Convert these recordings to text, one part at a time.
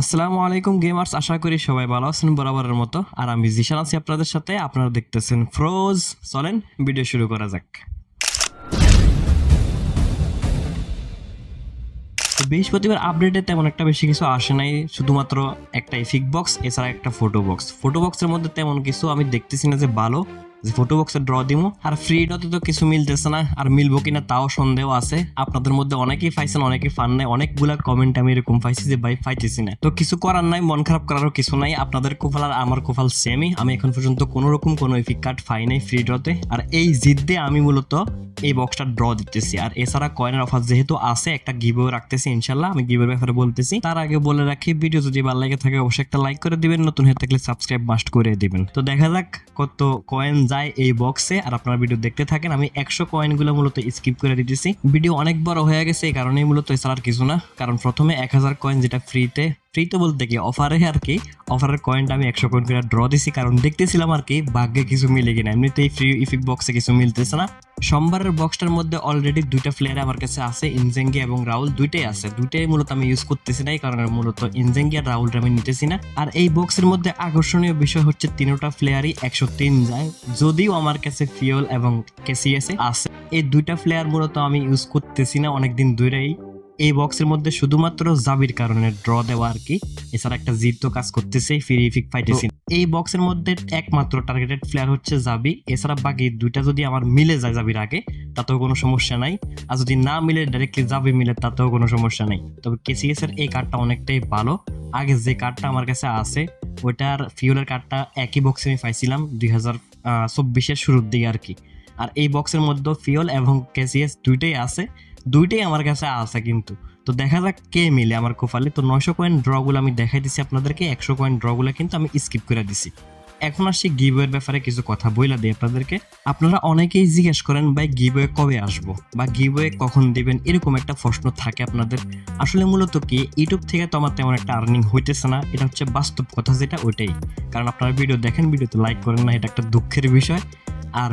আসসালামু আলাইকুম গেমার্স আশা করি সবাই ভালো আছেন বরাবরের মতো। আর আমি জিশান আছি আপনাদের সাথে। আপনারা দেখতেছেন ফ্রোজ চলেন ভিডিও শুরু করা যাক। বৃহস্পতিবার আপডেটে তেমন একটা বেশি কিছু আসে নাই। শুধুমাত্র একটা ইফিক বক্স এছাড়া একটা ফটো বক্স ফটো বক্সের মধ্যে তেমন কিছু আমি দেখতেছি না যে ভালো। ফটো বক্সে ড্র দিমু। আর ফ্রি ডতে তো কিছু মিলতেছে না, আর মিলবো কিনা তাও সন্দেহ আছে। আপনাদের মধ্যে অনেকেই পাইছেন, অনেকেই ফান নাই। অনেকগুলা কমেন্ট আমি এরকম পাইছি যে, ভাই, পাইতেছি না। তো কিছু করার নাই, মন খারাপ করারও কিছু নাই। আপনাদের কোফাল আর আমার কোফাল সেমই আমি এখন পর্যন্ত কোনো রকম কোনো ইফিক কার্ড পাই নাই ফ্রি ডতে আর এই জিদ দিয়ে আমি মূলত এই বক্সটা ড্র দিতেছি। আর এছাড়া কয়েনের অফার যেহেতু আছে, একটা গিভও রাখতেছি ইনশাল্লাহ। আমি গিভের ব্যাপারে বলতেছি। তার আগে বলে রাখি ভিডিও যদি ভালো লাগে থাকে, অবশ্যই একটা লাইক করে দিবেন। নতুন হয়ে থাকলে সাবস্ক্রাইব মাস্ট করে দিবেন। তো দেখা যাক কত কয়েন যায় এই বক্সে আর আপনারা ভিডিও দেখতে থাকেন, আমি একশো কয়েনগুলো মূলত স্কিপ করে দিতেছি। ভিডিও অনেক বড় হয়ে গেছে, এই কারণেই মূলত এছাড়া আর কিছু না। কারণ প্রথমে এক হাজার কয়েন যেটা ফ্রিতে ফ্রিতে বলতে কি অফারে আর কি অফারের কয়েনটা আমি একশো কয়েন করে ড্র দিছি। কারণ দেখতেছিলাম আর কি, ভাগ্যে কিছু মিলে কিনা। এমনিতেই ফ্রি ইফিক বক্সে কিছু মিলতেছে না। সোমবারের বক্সটার মধ্যে অলরেডি দুইটা প্লেয়ার আমার কাছে আছে ইনজেঙ্গি এবং রাহুল দুইটাই আছে। দুইটাই মূলত আমি ইউজ করতেছি না এই কারণে মূলত ইনজেঙ্গি আর রাহুলটা আমি নিতেছি না। আর এই বক্সের মধ্যে আকর্ষণীয় বিষয় হচ্ছে তিনোটা প্লেয়ারই একশো তিন যায়। যদিও আমার কাছে ফিওল এবং কেসিএসে আছে। এই দুইটা প্লেয়ার মূলত আমি ইউজ করতেছি না, অনেকদিন ধরেই। এই বক্সের মধ্যে শুধুমাত্র জাবির কারণে ড্র দেওয়া আর কি। এছাড়া একটা জিদ তো কাজ করতেছে ফ্রি ফিক পাইতেছি না। এই বক্সের মধ্যে একমাত্র টার্গেটেড প্লেয়ার হচ্ছে জাবি। এছাড়া বাকি দুইটা যদি আমার মিলে যায় জাবির আগে তাতেও কোনো সমস্যা নাই। আর যদি না মিলে ডাইরেক্টলি জাবি মিলে তাতেও কোনো সমস্যা নাই। তবে কেসিএস এর এই কার্ডটা অনেকটাই ভালো। আগে যে কার্ডটা আমার কাছে আছে ওইটার ফিউলের কার্ডটা একই বক্সে আমি পাইছিলাম দুই হাজার চব্বিশের শুরুর দিকে আর কি। আর এই বক্সের মধ্যে ফিওল এবং কেসিএস দুইটাই আছে। দুইটাই আমার কাছে আছে কিন্তু। তো দেখা যাক কে মিলে আমার কোফালে তো নয়শো কয়েন ড্রগুলো আমি দেখাই দিছি আপনাদেরকে, একশো কয়েন ড্রগুলো কিন্তু আমি স্কিপ করে দিছি। এখন আসছি গিভওয়ের ব্যাপারে কিছু কথা বইলা দিই আপনাদেরকে। আপনারা অনেকেই জিজ্ঞেস করেন, ভাই গিভওয়ে কবে আসব? বা গিভওয়ে কখন দিবেন? এরকম একটা প্রশ্ন থাকে আপনাদের। আসলে মূলত কি ইউটিউব থেকে তো আমার তেমন একটা আর্নিং হইতেছে না। এটা হচ্ছে বাস্তব কথা যেটা ওইটাই। কারণ আপনারা ভিডিও দেখেন ভিডিওতে লাইক করেন না, এটা একটা দুঃখের বিষয়। আর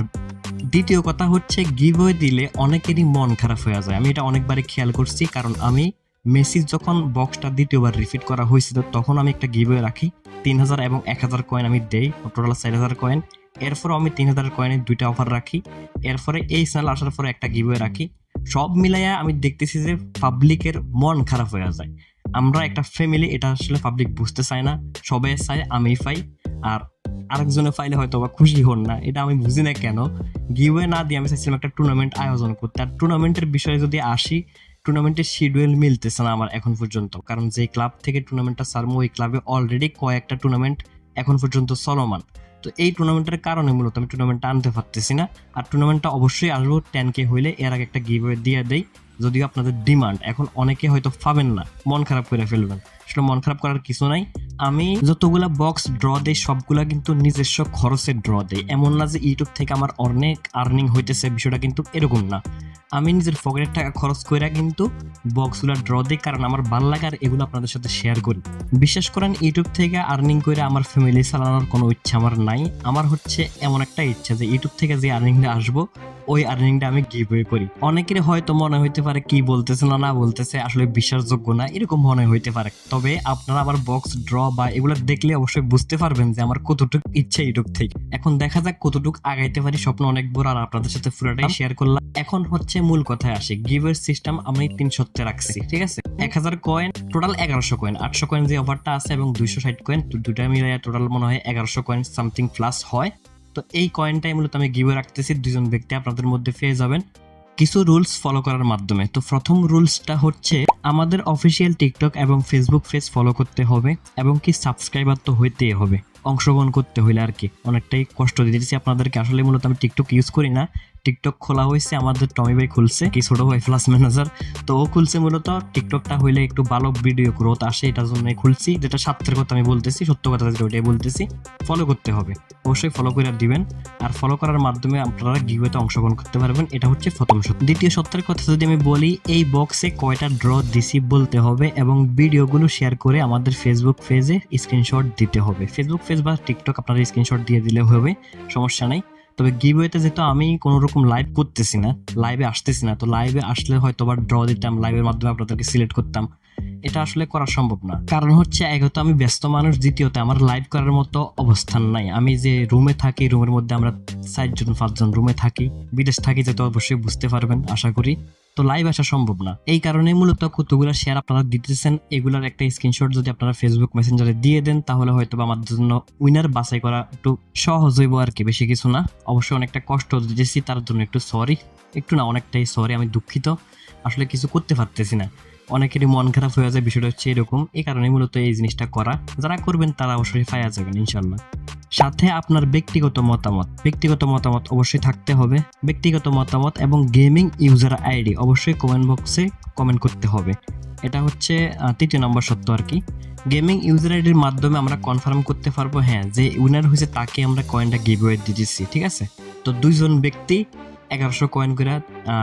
দ্বিতীয় কথা হচ্ছে গিভওয়ে দিলে অনেকেরই মন খারাপ হয়ে যায়। আমি এটা অনেকবারই খেয়াল করছি, কারণ আমি মেসি যখন বক্সটা দ্বিতীয়বার রিপিট করা হয়েছিল, তখন আমি একটা গিভওয়ে রাখি। তিন হাজার এবং এক হাজার কয়েন আমি দেই টোটাল চার হাজার কয়েন এরপর আমি তিন হাজার কয়েনের দুইটা অফার রাখি। এরপরে এই চ্যানেল আসার পরে একটা গিভওয়ে রাখি। সব মিলাইয়া আমি দেখতেছি যে পাবলিকের মন খারাপ হয়ে যায়। আমরা একটা ফ্যামিলি এটা আসলে পাবলিক বুঝতে চায় না। সবাই চায় আমি পাই। আর আরেকজনে পাইলে হয়তো বা খুশি হন না, এটা আমি বুঝি না কেন। গিভওয়ে না দিয়ে আমি চাইছিলাম একটা টুর্নামেন্ট আয়োজন করতে। আর টুর্নামেন্টের বিষয়ে যদি আসি টুর্নামেন্টের শিডিউল মিলতেছে না আমার এখন পর্যন্ত। কারণ যে ক্লাব থেকে টুর্নামেন্টটা সারমো, ওই ক্লাবে অলরেডি কয়েকটা টুর্নামেন্ট এখন পর্যন্ত চলমান। তো এই টুর্নামেন্টের কারণে মূলত আমি টুর্নামেন্টটা আনতে পারতেছি না। আর টুর্নামেন্টটা অবশ্যই আসব টেন কে হইলে এর আগে একটা গিভওয়ে দিয়ে দেয় যদিও আপনাদের ডিমান্ড এখন অনেকে হয়তো পাবেন না, মন খারাপ করে ফেলবেন। আসলে মন খারাপ করার কিছু নাই। আমি যতগুলা বক্স ড্র দেই, সবগুলা কিন্তু নিজস্ব খরচে ড্র দেই। এমন না যে ইউটিউব থেকে আমার অনেক আর্নিং হইতেছে, বিষয়টা কিন্তু এরকম না। আমি নিজের পকেটের টাকা খরচ করে কিন্তু বক্সগুলো ড্র দিই, কারণ আমার ভালো লাগে আর এগুলো আপনাদের সাথে শেয়ার করি। বিশ্বাস করেন ইউটিউব থেকে আর্নিং করে আমার ফ্যামিলি চালানোর কোনো ইচ্ছা আমার নাই। আমার হচ্ছে এমন একটা ইচ্ছা যে ইউটিউব থেকে যে আর্নিংটা আসব ওই আর্নিংটা আমি গিভওয়ে করি। অনেকের হয়তো মনে হইতে পারে, কি বলতেছে না না বলতেছে, আসলে বিশ্বাসযোগ্য না, এরকম মনে হইতে পারে। তবে আপনারা আমার বক্স ড্র বা এগুলো দেখলে অবশ্যই বুঝতে পারবেন যে আমার কতটুকু ইচ্ছা ইউটিউব থেকে। এখন দেখা যাক কতটুকু আগাইতে পারি, স্বপ্ন অনেক বড়, আর আপনাদের সাথে পুরোটাই শেয়ার করলাম। এখন হচ্ছে মূল কথায় আসি। গিভের সিস্টেম আমি তিন তিনশোতে রাখছি, ঠিক আছে? এক হাজার কয়েন টোটাল এগারোশো কয়েন আটশো কয়েন যে অফারটা আছে এবং দুইশো ষাট কয়েন দুটা মিলিয়ে টোটাল মনে হয় এগারোশো কয়েন সামথিং প্লাস হয়। তো এই কয়েনটাই মূলত আমি গিভে রাখতেছি দুজন ব্যক্তি আপনাদের মধ্যে পেয়ে যাবেন। কিছু রুলস ফলো করার মাধ্যমে। তো প্রথম রুলসটা হচ্ছে, আমাদের অফিসিয়াল টিকটক এবং ফেসবুক পেজ ফলো করতে হবে এবং কি সাবস্ক্রাইবার তো হইতেই হবে, অংশগ্রহণ করতে হইলে আর কি। অনেকটাই কষ্ট দিতেছি। আপনাদেরকে আসলে মূলত আমি টিকটক ইউজ করি না। টিকটক খোলা হয়েছে, আমাদের টমি ভাই খুলছে, কি ছোট ভাই প্লাস ম্যানেজার তো ও খুলছে মূলত টিকটকটা হইলে একটু ভালো ভিডিও গ্রোথ আসে, এটার জন্য খুলছি, যেটা স্বার্থের কথা আমি বলতেছি, সত্য কথা যেটা ওইটাই বলতেছি ফলো করতে হবে, অবশ্যই ফলো করে দিবেন, আর ফলো করার মাধ্যমে আপনারা গিভেতে অংশগ্রহণ করতে পারবেন, এটা হচ্ছে প্রথম সত্য। দ্বিতীয় সত্যের কথা যদি আমি বলি, এই বক্সে কয়টা ড্র দিছি বলতে হবে, এবং ভিডিওগুলো শেয়ার করে আমাদের ফেসবুক পেজে স্ক্রিনশট দিতে হবে। ফেসবুক পেজ বা টিকটক আপনারা স্ক্রিনশট দিয়ে দিলে হবে, সমস্যা নাই। তবে গিভওয়েতে যেহেতু আমি কোনো রকম লাইভ করতেছি না লাইভে আসতেছি না, তো লাইভে আসলে হয়তো আবার ড্র দিতাম লাইভের মাধ্যমে আপনাদেরকে সিলেক্ট করতাম। এটা আসলে করা সম্ভব না। কারণ হচ্ছে, এক হয়তো আমি ব্যস্ত মানুষ, দ্বিতীয়তে আমার লাইভ করার মতো অবস্থান নাই। আমি যে রুমে থাকি রুমের মধ্যে আমরা চারজন, পাঁচজন রুমে থাকি, বিদেশ থাকি, যেহেতু অবশ্যই বুঝতে পারবেন, আশা করি। তো লাইভ আসা সম্ভব না। এই কারণে মূলত কতগুলো শেয়ার আপনারা দিতেছেন, এগুলার একটা স্ক্রিনশট যদি আপনারা ফেসবুক মেসেঞ্জারে দিয়ে দেন, তাহলে হয়তো আমাদের জন্য উইনার বাছাই করা একটু সহজ হইব আর কি, বেশি কিছু না। অবশ্যই অনেকটা কষ্ট দিতেছি, তার জন্য একটু সরি একটু না, অনেকটাই সরি আমি দুঃখিত। আসলে কিছু করতে পারতেছি না। অনেকেরই মন খারাপ হয়ে যায়, বিষয়টা হচ্ছে এরকম। এই কারণে মূলত এই জিনিসটা করা। যারা করবেন, তারা অবশ্যই ফায়া যাবেন ইনশাল্লাহ সাথে আপনার ব্যক্তিগত মতামত। ব্যক্তিগত মতামত অবশ্যই থাকতে হবে। ব্যক্তিগত মতামত এবং গেমিং ইউজার আইডি অবশ্যই কমেন্ট বক্সে কমেন্ট করতে হবে। এটা হচ্ছে তৃতীয় নম্বর সত্য আর কি। গেমিং ইউজার আইডির মাধ্যমে আমরা কনফার্ম করতে পারব হ্যাঁ যে উইনার হয়েছে, তাকে আমরা কয়েনটা গিভওয়ে দিতেছি ঠিক আছে? তো দুইজন ব্যক্তি এগারোশো কয়েন করে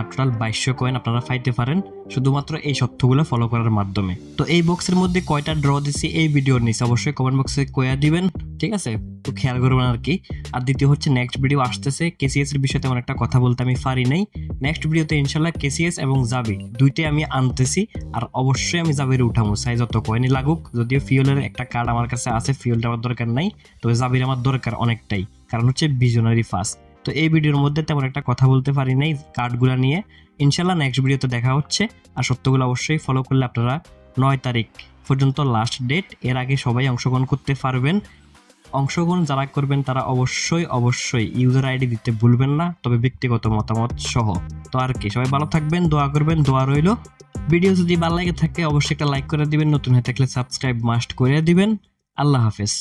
টোটাল বাইশশো কয়েন আপনারা পাইতে পারেন। শুধুমাত্র এই সত্যগুলো ফলো করার মাধ্যমে। তো এই বক্সের মধ্যে কয়টা ড্র দিছি এই ভিডিওর নিচে অবশ্যই কমেন্ট বক্সে কয়া দিবেন, ঠিক আছে? তো খেয়াল করবেন আর কি। আর দ্বিতীয় হচ্ছে নেক্সট ভিডিও আসতেছে কেসিএস এর বিষয়ে তেমন একটা কথা বলতে আমি পারি নাই। নেক্সট ভিডিওতে ইনশাল্লাহ কেসিএস এবং জাবি দুইটাই আমি আনতেছি, আর অবশ্যই আমি জাবির উঠাবো সাই যত কয়েনই লাগুক। যদিও ফিউলের একটা কার্ড আমার কাছে আছে ফিউলটা আমার দরকার নাই, তবে জাবির আমার দরকার অনেকটাই। কারণ হচ্ছে ভিজনারি ফার্স্ট তো এই ভিডিওর মধ্যে তেমন একটা কথা বলতে পারি নাই কার্ডগুলো নিয়ে। ইনশাল্লাহ নেক্সট ভিডিওতে দেখা হচ্ছে। আর সত্যগুলো অবশ্যই ফলো করলে আপনারা নয় তারিখ পর্যন্ত লাস্ট ডেট এর আগে সবাই অংশগ্রহণ করতে পারবেন। অংশগ্রহণ যারা করবেন তারা অবশ্যই অবশ্যই ইউজার আইডি দিতে ভুলবেন না, তবে ব্যক্তিগত মতামত সহ। তো আর কি, সবাই ভালো থাকবেন, দোয়া করবেন, দোয়া রইল। ভিডিও যদি ভালো লাগে থাকে অবশ্যই একটা লাইক করে দিবেন, নতুন হয়ে থাকলে সাবস্ক্রাইব মাস্ট করে দিবেন। আল্লাহ হাফেজ।